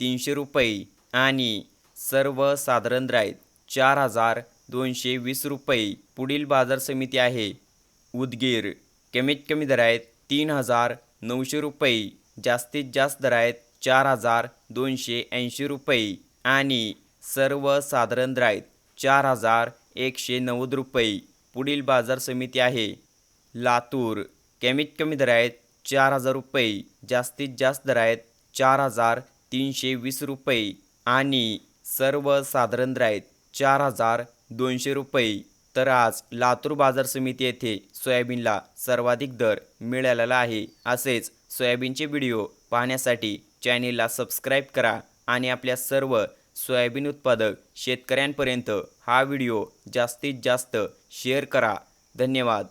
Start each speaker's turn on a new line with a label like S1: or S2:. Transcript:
S1: तीनशे रुपये आणि सर्वसाधारण दर चार हजार दोनशे वीस रुपये पुढील बाजार समिती आहे. उदगीर कमीत कमी दर आहेत तीन हजार नऊशे रुपये जास्तीत जास्त दर आहेत चार हजार दोनशे ऐंशी रुपये आणि सर्वसाधारण दर चार हजार एकशे नव्वद रुपये पुढील बाजार समिती आहे. लातूर कमीत कमी दर आहेत चार हजार रुपये जास्तीत जास्त दर आहेत चार हजार तीनशे वीस रुपये आणि सर्वसाधारण साधारण आहेत चार हजार दोनशे रुपये. तर आज लातूर बाजार समिती येथे सोयाबीनला सर्वाधिक दर मिळालेला आहे असेच सोयाबीनचे व्हिडिओ पाहण्यासाठी चॅनेलला सबस्क्राईब करा आणि आपल्या सर्व सोयाबीन उत्पादक शेतकऱ्यांपर्यंत हा व्हिडिओ जास्तीत जास्त शेअर करा. धन्यवाद.